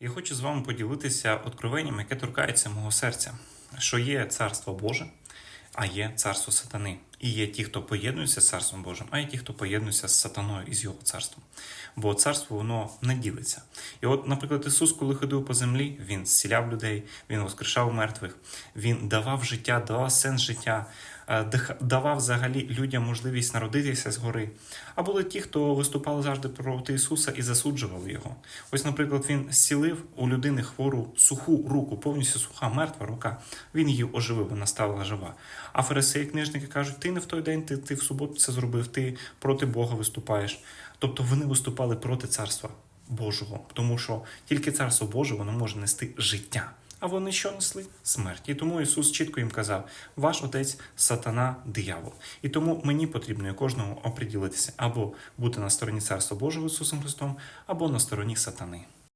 Я хочу з вами поділитися откровенням, яке торкається мого серця, що є царство Боже, а є царство сатани. І є ті, хто поєднується з царством Божим, а є ті, хто поєднується з сатаною і з його царством. Бо царство воно не ділиться. І от, наприклад, Ісус, коли ходив по землі, Він зціляв людей, Він воскрешав мертвих, Він давав життя, давав сенс життя, е, давав взагалі людям можливість народитися згори. А були ті, хто виступали завжди проти Ісуса і засуджували його. Ось, наприклад, він зцілив у людини хвору суху руку, повністю суха, мертва рука. Він її оживив, вона стала жива. А фарисеї, книжники кажуть, ти не в той день, ти, ти в суботу це зробив, ти проти Бога виступаєш. Тобто вони виступали проти царства Божого, тому що тільки царство Боже воно може нести життя. А вони що несли? Смерть. І тому Ісус чітко їм казав: ваш отець сатана, диявол. І тому мені потрібно і кожному оприділитися або бути на стороні царства Божого Ісусом Христом, або на стороні сатани.